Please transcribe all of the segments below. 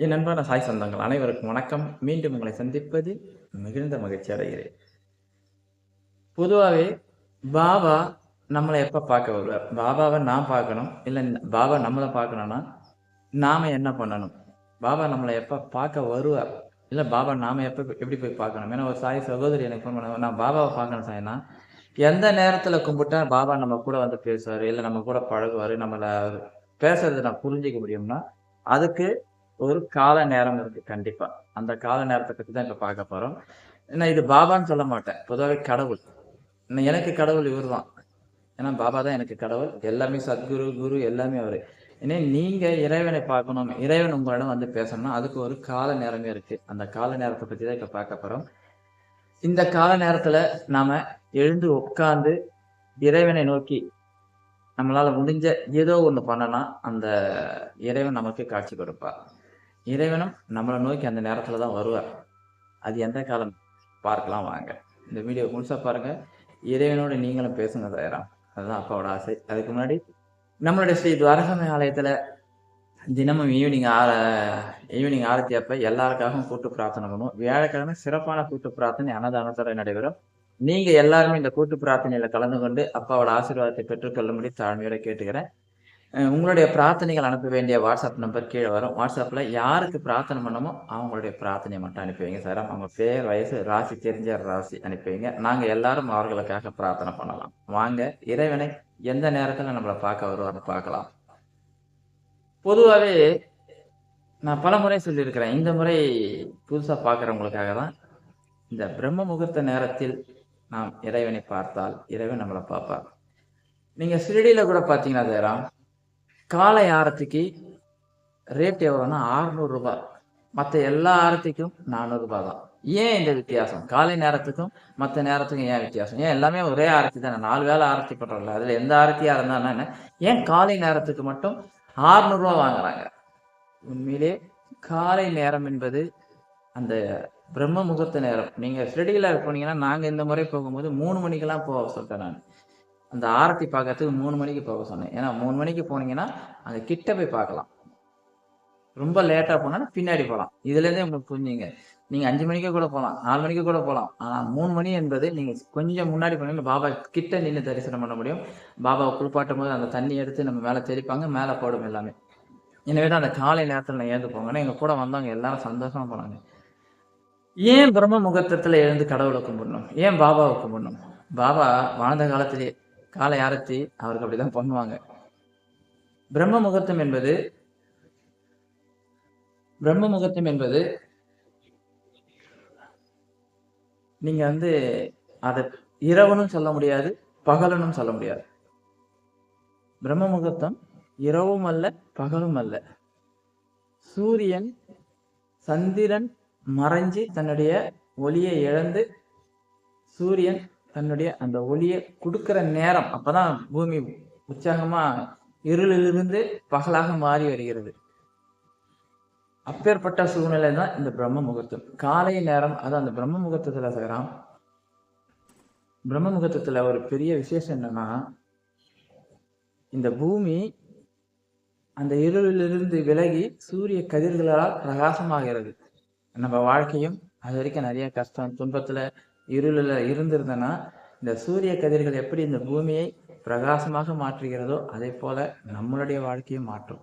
என் நண்பான சாய் சொந்தங்கள் அனைவருக்கும் வணக்கம். மீண்டும் உங்களை சந்திப்பது மிகுந்த மகிழ்ச்சி அடைகிறேன். பொதுவாகவே பாபா நம்மளை எப்போ பார்க்க வருவார்? பாபாவை நான் பார்க்கணும் இல்லை பாபா நம்மளை பார்க்கணும்னா நாம் என்ன பண்ணணும்? பாபா நம்மளை எப்போ பார்க்க வருவார்? இல்லை பாபா நாம் எப்போ எப்படி போய் பார்க்கணும்? ஏன்னா ஒரு சாய் சகோதரி எனக்கு ஃபோன் பண்ண நான் பாபாவை பார்க்கணும் சாய்னா எந்த நேரத்தில் கும்பிட்டா பாபா நம்ம கூட வந்து பேசுவார் இல்லை நம்ம கூட பழகுவார் நம்மளை பேசுறதை நான் புரிஞ்சிக்க முடியும்னா அதுக்கு ஒரு கால நேரம் இருக்கு கண்டிப்பா. அந்த கால நேரத்தை பத்தி தான் இப்ப பார்க்க போறோம். நான் இது பாபான்னு சொல்ல மாட்டேன். பொதுவாகவே கடவுள். எனக்கு கடவுள் இவர் தான் ஏன்னா பாபா தான் எனக்கு கடவுள். எல்லாமே சத்குரு குரு எல்லாமே அவரு. ஏன்னா நீங்க இறைவனை பார்க்கணும் இறைவன் உங்களிடம் வந்து பேசணும்னா அதுக்கு ஒரு கால நேரமே இருக்கு. அந்த கால நேரத்தை பத்தி தான் இப்ப பார்க்க போறோம். இந்த கால நேரத்துல நாம எழுந்து உட்கார்ந்து இறைவனை நோக்கி நம்மளால முடிஞ்ச ஏதோ ஒண்ணு பண்ணனா அந்த இறைவன் நமக்கு காட்சி கொடுப்பார் இறைவனும் நம்மளை நோக்கி அந்த நேரத்தில் தான் வருவார். அது எந்த காலம்? பார்க்கலாம் வாங்க. இந்த வீடியோ முழுசாக பாருங்க. இறைவனோட நீங்களும் பேசுங்க தயாராம் அதுதான் அப்பாவோட ஆசை. அதுக்கு முன்னாடி நம்மளுடைய ஸ்ரீ துவாரகமே ஆலயத்தில் தினமும் ஈவினிங் ஆற ஈவினிங் ஆரத்தி அப்போ எல்லாருக்காகவும் கூட்டு பிரார்த்தனை பண்ணுவோம். வியாழக்கிழமை சிறப்பான கூட்டு பிரார்த்தனை அன்னதானத்தோட நடைபெறும். நீங்கள் எல்லாருமே இந்த கூட்டு பிரார்த்தனையில் கலந்து கொண்டு அப்பாவோட ஆசீர்வாதத்தை பெற்றுக்கொள்ளும்படி தாழ்மையோட கேட்டுக்கிறேன். உங்களுடைய பிரார்த்தனைகள் அனுப்ப வேண்டிய வாட்ஸ்அப் நம்பர் கீழே வரும். வாட்ஸ்அப்பில் யாருக்கு பிரார்த்தனை பண்ணமோ அவங்களுடைய பிரார்த்தனையை மட்டும் அனுப்பி வைங்க சார் அவங்க பேர் வயசு ராசி தெரிஞ்ச ராசி அனுப்பி வைங்க எல்லாரும் அவர்களுக்காக பிரார்த்தனை பண்ணலாம். வாங்க இறைவனை எந்த நேரத்தில் நம்மளை பார்க்க வருவார்னு பார்க்கலாம். பொதுவாகவே நான் பல முறை சொல்லியிருக்கிறேன். இந்த முறை புதுசாக பார்க்குறவங்களுக்காக தான் இந்த பிரம்ம முகூர்த்த நேரத்தில் நாம் இறைவனை பார்த்தால் இறைவன் நம்மளை பார்ப்பார். நீங்கள் ஷிரடியில் கூட பார்த்தீங்கன்னா தேரம் காலை ஆரத்திக்கு ரேட் எவ்வளோன்னா ஆறுநூறுரூபா மற்ற எல்லா ஆரத்திக்கும் நானூறுபா தான். ஏன் இந்த வித்தியாசம்? காலை நேரத்துக்கும் மற்ற நேரத்துக்கும் ஏன் வித்தியாசம்? ஏன் எல்லாமே ஒரே ஆரத்தி தானே? நாலு வேளை ஆரத்தி பண்ணுறோம்ல அதில் எந்த ஆரத்தியாக இருந்தால் என்ன? ஏன் காலை நேரத்துக்கு மட்டும் ஆறுநூறுவா வாங்குறாங்க? உண்மையிலே காலை நேரம் என்பது அந்த பிரம்ம முகூர்த்த நேரம். நீங்கள் ஸ்டடியில் போனீங்கன்னா நாங்கள் இந்த முறை போகும்போது மூணு மணிக்கெல்லாம் போக சொல்லிட்டேன் நான். அந்த ஆரத்தி பார்க்கறதுக்கு மூணு மணிக்கு போக சொன்னேன். ஏன்னா மூணு மணிக்கு போனீங்கன்னா அங்கே கிட்ட போய் பார்க்கலாம். ரொம்ப லேட்டாக போனால் பின்னாடி போகலாம் இதுலேருந்தே உங்களுக்கு புரிஞ்சுங்க. நீங்கள் அஞ்சு மணிக்கே கூட போகலாம் நாலு மணிக்கு கூட போகலாம் ஆனால் மூணு மணி என்பது நீங்கள் கொஞ்சம் முன்னாடி போனீங்கன்னா பாபா கிட்ட நின்று தரிசனம் பண்ண முடியும். பாபாவை குளிப்பாட்டும் போது அந்த தண்ணி எடுத்து நம்ம மேலே தெளிப்பாங்க மேலே போடும் எல்லாமே. எனவே தான் அந்த காலை நேரத்தில் நான் ஏந்து போங்கன்னா எங்கள் கூட வந்தவங்க எல்லாரும் சந்தோஷமாக போனாங்க. ஏன் பிரம்ம முகூர்த்தத்தில் எழுந்து கடவுளை கும்பிடணும்? ஏன் பாபாவை கும்பிடணும்? பாபா வாழ்ந்த காலத்திலே காலை ஆரத்தி அவருக்கு அப்படிதான் பண்ணுவாங்க. பிரம்ம முகூர்த்தம் என்பது பிரம்ம முகூர்த்தம் என்பது நீங்க வந்து அதை இரவுனும் சொல்ல முடியாது பகலனும் சொல்ல முடியாது. பிரம்ம முகூர்த்தம் இரவும் அல்ல பகலும் அல்ல. சூரியன் சந்திரன் மறைஞ்சு தன்னுடைய ஒளியை இழந்து சூரியன் தன்னுடைய அந்த ஒளியை கொடுக்கிற நேரம் அப்பதான் பூமி உற்சாகமா இருளிலிருந்து பகலாக மாறி வருகிறது. அப்பேற்பட்ட சூழ்நிலை தான் இந்த பிரம்ம முகூர்த்தம். காலை நேரம் அது அந்த பிரம்ம முகூர்த்தத்துல செய்யறான் பிரம்ம முகூர்த்தத்துல ஒரு பெரிய விசேஷம் என்னன்னா இந்த பூமி அந்த இருளிலிருந்து விலகி சூரிய கதிர்களால் பிரகாசமாகிறது. நம்ம வாழ்க்கையும் அது வரைக்கும் நிறைய கஷ்டம் துன்பத்துல இருளில் இருந்திருந்தனா இந்த சூரிய கதிர்கள் எப்படி இந்த பூமியை பிரகாசமாக மாற்றுகிறதோ அதே போல் நம்மளுடைய வாழ்க்கையும் மாற்றும்.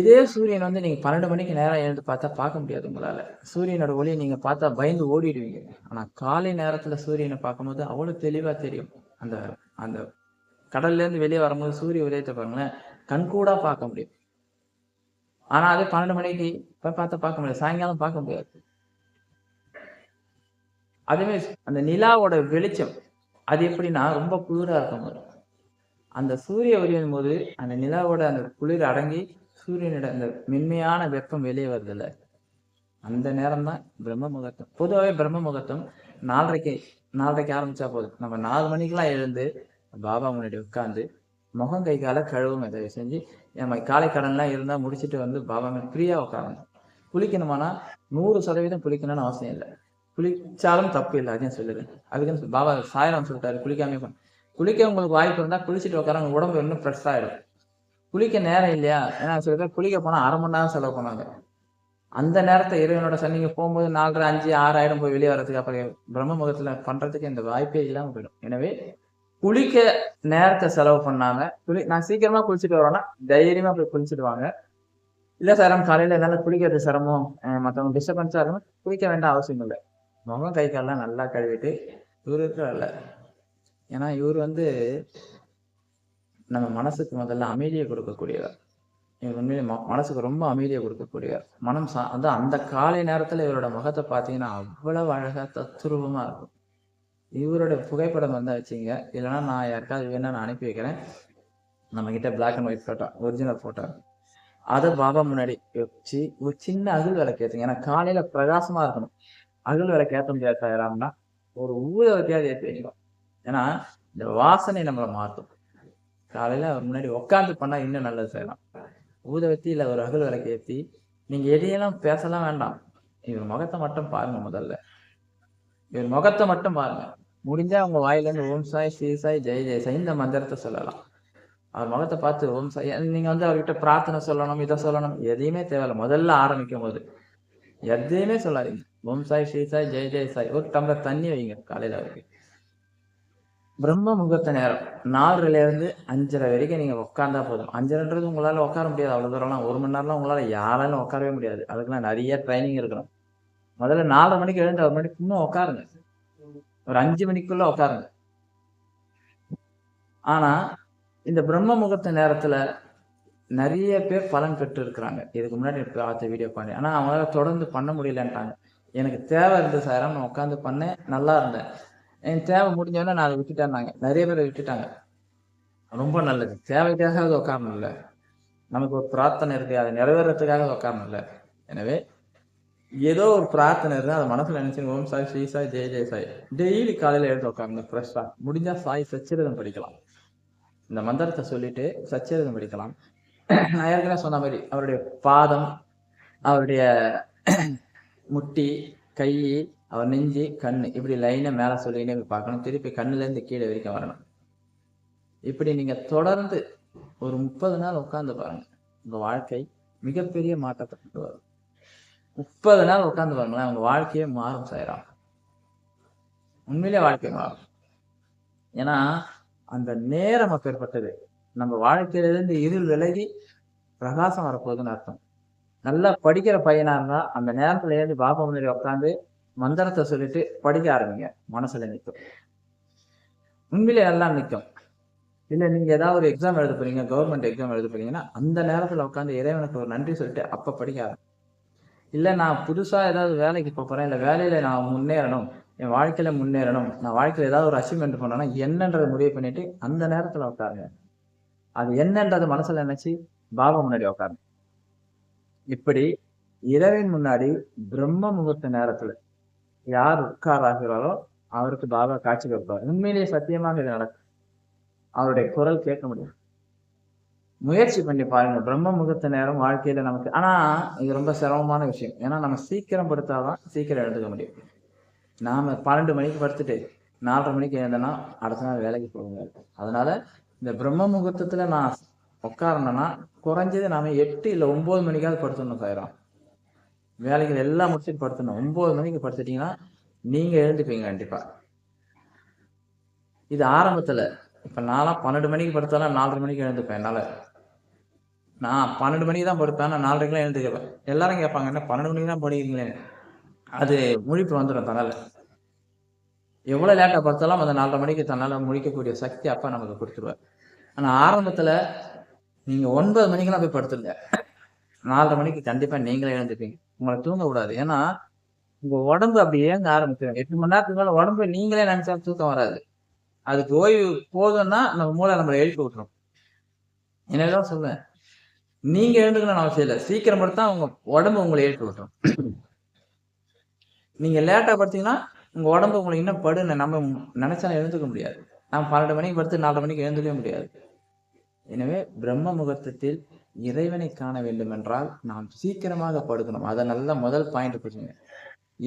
இதே சூரியன் வந்து நீங்கள் பன்னெண்டு மணிக்கு நேரம் எழுந்து பார்த்தா பார்க்க முடியாது உங்களால். சூரியனோட ஒளியை நீங்கள் பார்த்தா பயந்து ஓடிடுவீங்க. ஆனால் காலை நேரத்தில் சூரியனை பார்க்கும்போது அவ்வளோ தெளிவாக தெரியும். அந்த அந்த கடல்லேருந்து வெளியே வரும்போது சூரிய உதயத்தை பாருங்களேன் கண்கூடாக பார்க்க முடியும். ஆனால் அதே பன்னெண்டு மணிக்கு இப்போ பார்த்தா பார்க்க முடியாது. சாயங்காலம் பார்க்க முடியாது. அதே அந்த நிலாவோட வெளிச்சம் அது எப்படின்னா ரொம்ப குளிரா இருக்கும் போது அந்த சூரிய ஒளியும் போது அந்த நிலாவோட அந்த குளிர் அடங்கி சூரியனோட அந்த மென்மையான வெப்பம் வெளியே வருதுல்ல. அந்த நேரம் தான் பிரம்ம முகூர்த்தம். பொதுவாகவே பிரம்ம முகூர்த்தம் நாலரைக்கு நாலரைக்கு ஆரம்பிச்சா போதும். நம்ம நாலு மணிக்கெல்லாம் எழுந்து பாபா முன்னாடி உட்காந்து முகம் கை காலை கழுவும் இதை செஞ்சு நம்ம காலை கடன்லாம் இருந்தால் முடிச்சுட்டு வந்து பாபா மேலே ஃப்ரீயாக உட்காரணும். குளிக்கணுமானா நூறு சதவீதம் குளிக்கணும்னு அவசியம் இல்லை. குளிச்சாலும் தப்பு இல்லை அதையும் சொல்லுது அதுக்குன்னு பாபா சாயிரம் சொல்லிட்டாரு குளிக்காமே குளிக்க உங்களுக்கு வாய்ப்பு இருந்தால் குளிச்சுட்டு உட்கார உங்க உடம்பு இன்னும் ஃப்ரெஷ் ஆகிடும் குளிக்க நேரம் இல்லையா? ஏன்னா சொல்லிட்டு குளிக்க போனால் அரை மணி நேரம் செலவு பண்ணாங்க அந்த நேரத்தை இறைவனோட சன்னிங்க போகும்போது நாலரை அஞ்சு ஆறு ஆயிரம் போய் வெளியே வர்றதுக்கு அப்புறம் பிரம்ம முகத்துல பண்றதுக்கு இந்த வாய்ப்பே இல்லாமல் போயிடும். எனவே குளிக்க நேரத்தை செலவு பண்ணாங்க குளி நான் சீக்கிரமா குளிச்சுட்டு வரோன்னா தைரியமா போய் குளிச்சுட்டு வாங்க. இல்லை சார் காலையில் என்னால் குளிக்கிறது சிரமம் மற்றவங்க டிஸ்டர்பன்ஸாக இருக்கும் குளிக்க வேண்டாம் அவசியம் இல்லை. முகம் கை காலெலாம் நல்லா கழுவிட்டு இவர் இருக்கிறார்ல. ஏன்னா இவர் வந்து நம்ம மனசுக்கு முதல்ல அமைதியை கொடுக்கக்கூடியவர். இவர் உண்மையிலே மனசுக்கு ரொம்ப அமைதியை கொடுக்கக்கூடியவர். மனம் சா அது அந்த காலை நேரத்துல இவரோட முகத்தை பார்த்தீங்கன்னா அவ்வளவு அழகா தத்துரூபமா இருக்கும். இவரோட புகைப்படம் வந்தால் வச்சுங்க இல்லைன்னா நான் யாருக்காவது வேணா நான் அனுப்பி வைக்கிறேன். நம்மக்கிட்ட black and white photo original photo அதை பாபா முன்னாடி வச்சு ஒரு சின்ன அகல் விளக்கு ஏற்றுங்க ஏன்னா காலையில பிரகாசமா இருக்கணும். அகல் விளக்கு ஏற்ற முடியாது தயாராம்னா ஒரு ஊதவத்தியாவது ஏற்றி வைக்கணும் ஏன்னா இந்த வாசனை நம்மளை மாற்றும் காலையில் அவர் முன்னாடி உட்காந்து பண்ணால் இன்னும் நல்லது செய்யலாம் ஊதவத்தி இல்லை ஒரு அகல் விளக்கு ஏற்றி நீங்கள் எதையெல்லாம் பேசலாம் வேண்டாம். இவர் முகத்தை மட்டும் பாருங்க முதல்ல. இவர் முகத்தை மட்டும் பாருங்க. முடிஞ்சால் அவங்க வாயிலேருந்து ஓம் சாய் ஸ்ரீ சாய் ஜெய் ஜெய் சாய் இந்த மந்திரத்தை சொல்லலாம். அவர் முகத்தை பார்த்து ஓம் சாய் நீங்கள் வந்து அவர்கிட்ட பிரார்த்தனை சொல்லணும் இதை சொல்லணும் எதையுமே தேவையில்லை. முதல்ல ஆரம்பிக்கும் போது எதையுமே சொல்லாதீங்க. ஓம் சாய் ஸ்ரீ சாய் ஜெய் ஜெய் சாய் ஒரு டம்ளர் தண்ணி வைங்க காலையில அவருக்கு பிரம்ம முகூர்த்த நேரம் நாலரைல இருந்து அஞ்சரை வரைக்கும் நீங்க உட்காந்தா போதும் அஞ்சரைன்றது உங்களால உட்கார முடியாது அவ்வளவு தூரம்லாம் ஒரு மணி நேரம்லாம் உங்களால யாராலும் உட்காரவே முடியாது அதுக்கெல்லாம் நிறைய ட்ரைனிங் இருக்கணும் முதல்ல நாலரை மணிக்கு எழுந்து ஒரு மணிக்கு இன்னும் உட்காருங்க ஒரு அஞ்சு மணிக்குள்ள உட்காருங்க ஆனா இந்த பிரம்ம முகூர்த்த நேரத்துல நிறைய பேர் பலன் பெற்று இருக்கிறாங்க இதுக்கு முன்னாடி பார்த்த வீடியோ பண்ணி ஆனா அவங்களால தொடர்ந்து பண்ண முடியலன்ட்டாங்க எனக்கு தேவை இருந்தது சார் நான் உட்காந்து பண்ணேன் நல்லா இருந்தேன். என் தேவை முடிஞ்சோடனே நான் அதை விட்டுட்டேன்னாங்க. நிறைய பேர் விட்டுட்டாங்க. ரொம்ப நல்லது. தேவைக்காக அது உட்காரணும் இல்லை நமக்கு ஒரு பிரார்த்தனை இருக்கு அதை நிறைவேறதுக்காக அது உட்காரணும் இல்லை எனவே ஏதோ ஒரு பிரார்த்தனை இருந்தால் அதை மனசில் நினைச்சு ஓம் சாய் ஸ்ரீ சாய் ஜெய ஜெய சாய். டெய்லி காலையில் எடுத்து உட்காருங்க ஃப்ரெஷ்ஷாக முடிஞ்சால் சாய் சச்சிரதம் படிக்கலாம். இந்த மந்திரத்தை சொல்லிட்டு சச்சிரதம் படிக்கலாம். நான் ஏற்கனவே சொன்ன மாதிரி அவருடைய பாதம் அவருடைய முட்டி கை அவர் நெஞ்சு கண்ணு. இப்படி லைனை மேலே சொல்லினே பார்க்கணும். திருப்பி கண்ணுல இருந்து கீழே வரைக்கும் வரணும். இப்படி நீங்க தொடர்ந்து ஒரு முப்பது நாள் உட்கார்ந்து பாருங்க. உங்க வாழ்க்கை மிகப்பெரிய மாற்றத்தை கொண்டு வரும். முப்பது நாள் உட்கார்ந்து பாருங்களேன் உங்க வாழ்க்கையே மாறும் சாயிரம் உண்மையிலே வாழ்க்கை மாறும். ஏன்னா அந்த நேரம் அப்பேற்பட்டது. நம்ம வாழ்க்கையிலேருந்து இருள் விலகி பிரகாசம் வரப்போகுதுன்னு அர்த்தம். நல்லா படிக்கிற பையனா இருந்தா அந்த நேரத்துல ஏறி பாபா முன்னாடி உட்காந்து மந்திரத்தை சொல்லிட்டு படிக்க ஆரம்பிங்க. மனசுல நிற்கும் உண்மையிலே எல்லாம் நிற்கும் இல்ல நீங்க ஏதாவது ஒரு எக்ஸாம் எழுத போறீங்க கவர்மெண்ட் எக்ஸாம் எழுத போறீங்கன்னா அந்த நேரத்துல உட்காந்து இறைவனுக்கு ஒரு நன்றி சொல்லிட்டு அப்ப படிக்க ஆரம்பிங்க. இல்ல நான் புதுசா ஏதாவது வேலைக்கு போறேன் இல்ல வேலையில நான் முன்னேறணும் என் வாழ்க்கையில முன்னேறணும் நான் வாழ்க்கையில ஏதாவது ஒரு அச்சீவ்மெண்ட் பண்ணணும்னா என்னன்றதை முடிவு பண்ணிட்டு அந்த நேரத்துல உட்காருங்க அது என்னன்றது மனசுல நினைச்சு பாபா முன்னாடி உட்காருங்க இப்படி இரவின் முன்னாடி பிரம்ம முகூர்த்த நேரத்துல யார் உட்காராகிறாரோ அவருக்கு பாபா காட்சி கொடுப்பார். உண்மையிலேயே சத்தியமாக இது நடக்கும். அவருடைய குரல் கேட்க முடியும். முயற்சி பண்ணி பாருங்க. பிரம்ம முகூர்த்த நேரம் வாழ்க்கையில நமக்கு ஆனா இது ரொம்ப சிரமமான விஷயம். ஏன்னா நம்ம சீக்கிரம் படுத்தாதான் சீக்கிரம் எடுத்துக்க முடியும். நாம பன்னெண்டு மணிக்கு படுத்துட்டு நாலரை மணிக்கு எழுந்தனா அடுத்த நாள் வேலைக்கு போக முடியாது அதனால இந்த பிரம்ம முகூர்த்தத்துல நான் உட்காரணும்னா குறைஞ்சது நாம எட்டு இல்ல ஒன்பது மணிக்காவது படுத்துடணும் சாயிரம். வேலைகள் எல்லாம் முடிச்சுட்டு படுத்தணும் ஒன்பது மணிக்கு படுத்துட்டீங்கன்னா நீங்க எழுந்துப்பீங்க கண்டிப்பா. இது ஆரம்பத்துல. இப்ப நான்லாம் பன்னெண்டு மணிக்கு படுத்தாலும் நாலரை மணிக்கு எழுந்துப்பேன் என்னால. நான் பன்னெண்டு மணிக்கு தான் படுப்பேன். நான் நாலரைக்கெல்லாம் எழுந்துக்குவேன் எல்லாரும் கேட்பாங்க என்ன பன்னெண்டு மணிக்கு தான் படிக்கிறீங்களே? அது முழிப்பு வந்துடும் தன்னால. எவ்வளவு லேட்டாக படுத்தாலும் அந்த நாலரை மணிக்கு தன்னால முழிக்கக்கூடிய சக்தி அப்பா நமக்கு கொடுத்துருவார். ஆனா ஆரம்பத்துல நீங்க ஒன்பது மணிக்கெல்லாம் போய் படுத்துருங்க. நாலரை மணிக்கு கண்டிப்பா நீங்களே எழுந்துப்பீங்க உங்களை தூங்க கூடாது ஏன்னா உங்க உடம்பு அப்படி ஏங்க ஆரம்பிச்சிடும் எட்டு மணி நேரத்துக்கு மேல உடம்பு நீங்களே நினைச்சா தூக்கம் வராது. அதுக்கு ஓய்வு போதும்னா நம்ம மூளை நம்மளை எழுப்பி விட்டுரும். என்னதான் சொல்லுவேன் நீங்க எழுந்துக்கணும்னு அவசியம் இல்லை. சீக்கிரம் படுத்தா உங்க உடம்பு உங்களை எழுப்பி விட்டுரும். நீங்க லேட்டா படுத்தீங்கன்னா உங்க உடம்பு உங்களுக்கு இன்னும் படுன்னு நம்ம நினைச்சாலும் எழுந்துக்க முடியாது. நம்ம பன்னெண்டு மணிக்கு படுத்து நாலரை மணிக்கு எழுந்துக்கவே முடியாது. எனவே பிரம்ம முகூர்த்தத்தில் இறைவனை காண வேண்டும் என்றால் நாம் சீக்கிரமாக படுக்கணும். அதை நல்ல முதல் பாயிண்ட் புரிஞ்சுங்க.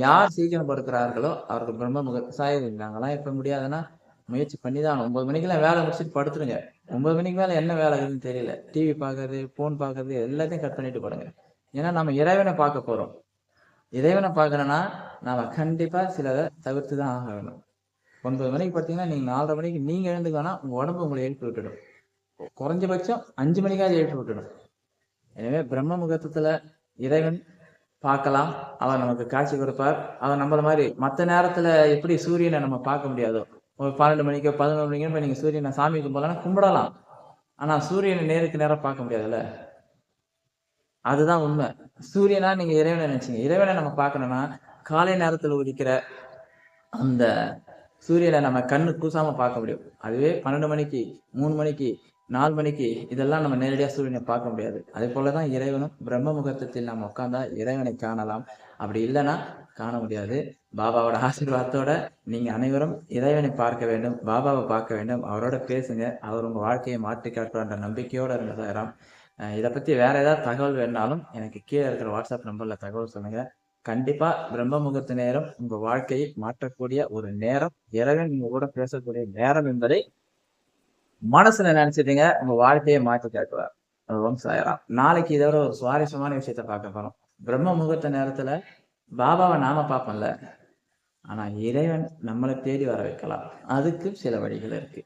யார் சீக்கிரம் படுக்கிறார்களோ அவர்கள் பிரம்ம முகூர்த்த சாயல் நாங்களாம் எப்ப முடியாதுன்னா முயற்சி பண்ணி தான் ஒன்பது மணிக்கெல்லாம் வேலை முடிச்சுட்டு படுத்துருங்க. ஒன்பது மணிக்கு மேல என்ன வேலை இருக்குதுன்னு தெரியல. டிவி பார்க்கறது ஃபோன் பார்க்கறது எல்லாத்தையும் கட் பண்ணிட்டு படுங்க. ஏன்னா நம்ம இறைவனை பார்க்க போறோம். இறைவனை பார்க்கணும்னா நாம கண்டிப்பா சிலதை தவிர்த்து தான் வேணும் ஒன்பது மணிக்கு பார்த்தீங்கன்னா நீங்க நாலரை மணிக்கு நீங்க எழுந்துக்கோனா உங்க உடம்பு உங்களை எழுப்பி விட்டுடும். குறைஞ்சபட்சம் அஞ்சு மணிக்காவது எழுப்பி விட்டுடும் எனவே பிரம்ம முகூர்த்தத்துல இறைவன் பார்க்கலாம். அவர் நமக்கு காட்சி கொடுப்பார். அவர் நம்மள மாதிரி மற்ற நேரத்துல எப்படி சூரியனை நம்ம பார்க்க முடியாதோ ஒரு பன்னெண்டு மணிக்கோ பதினொன்று மணிக்கோ இப்போ நீங்க சூரியனை சாமி கும்பலாம் கும்பிடலாம். ஆனா சூரியனை நேருக்கு நேரம் பார்க்க முடியாதுல்ல? அதுதான் உண்மை. சூரியனா நீங்க இறைவனை நினைச்சீங்க. இறைவனை நம்ம பார்க்கணும்னா காலை நேரத்துல உதிக்கிற அந்த சூரியனை நம்ம கண்ணு கூசாம பார்க்க முடியும். அதுவே பன்னெண்டு மணிக்கு மூணு மணிக்கு நாலு மணிக்கு இதெல்லாம் நம்ம நேரடியாக சூரியனை பார்க்க முடியாது. அதே போலதான் இறைவனும் பிரம்ம முகூர்த்தத்தில் நாம் உட்கார்ந்தா இறைவனை காணலாம். அப்படி இல்லைன்னா காண முடியாது. பாபாவோட ஆசீர்வாதத்தோட நீங்க அனைவரும் இறைவனை பார்க்க வேண்டும் பாபாவை பார்க்க வேண்டும். அவரோட பேசுங்க. அவர் உங்க வாழ்க்கையை மாற்றி காட்டுவார்ன்ற நம்பிக்கையோட இருந்த சாராம் இதை பத்தி வேற ஏதாவது தகவல் வேணாலும் எனக்கு கீழே இருக்கிற வாட்ஸ்அப் நம்பர்ல தகவல் சொல்லுங்க. கண்டிப்பா பிரம்ம முகூர்த்த நேரம் உங்க வாழ்க்கையை மாற்றக்கூடிய ஒரு நேரம். இறைவன் உங்கள் கூட பேசக்கூடிய நேரம் என்பதை மனசுல நினைச்சிட்டீங்க உங்க வாழ்க்கையை மாற்றி காட்டுவார் ஓம் சாயராம் நாளைக்கு இதோட ஒரு சுவாரஸ்யமான விஷயத்த பார்க்க போறோம். பிரம்ம முகூர்த்த நேரத்துல பாபாவை நாம பார்ப்போம்ல. ஆனா இறைவன் நம்மளை தேடி வர வைக்கலாம். அதுக்கு சில வழிகள் இருக்கு.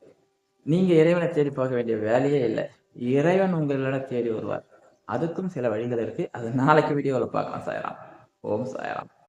நீங்க இறைவனை தேடி போக வேண்டிய வேலையே இல்லை. இறைவன் உங்களோட தேடி வருவார். அதுக்கும் சில வழிகள் இருக்கு. அது நாளைக்கு வீடியோவில் பார்க்கலாம் சாயராம் ஓம் சாயராம்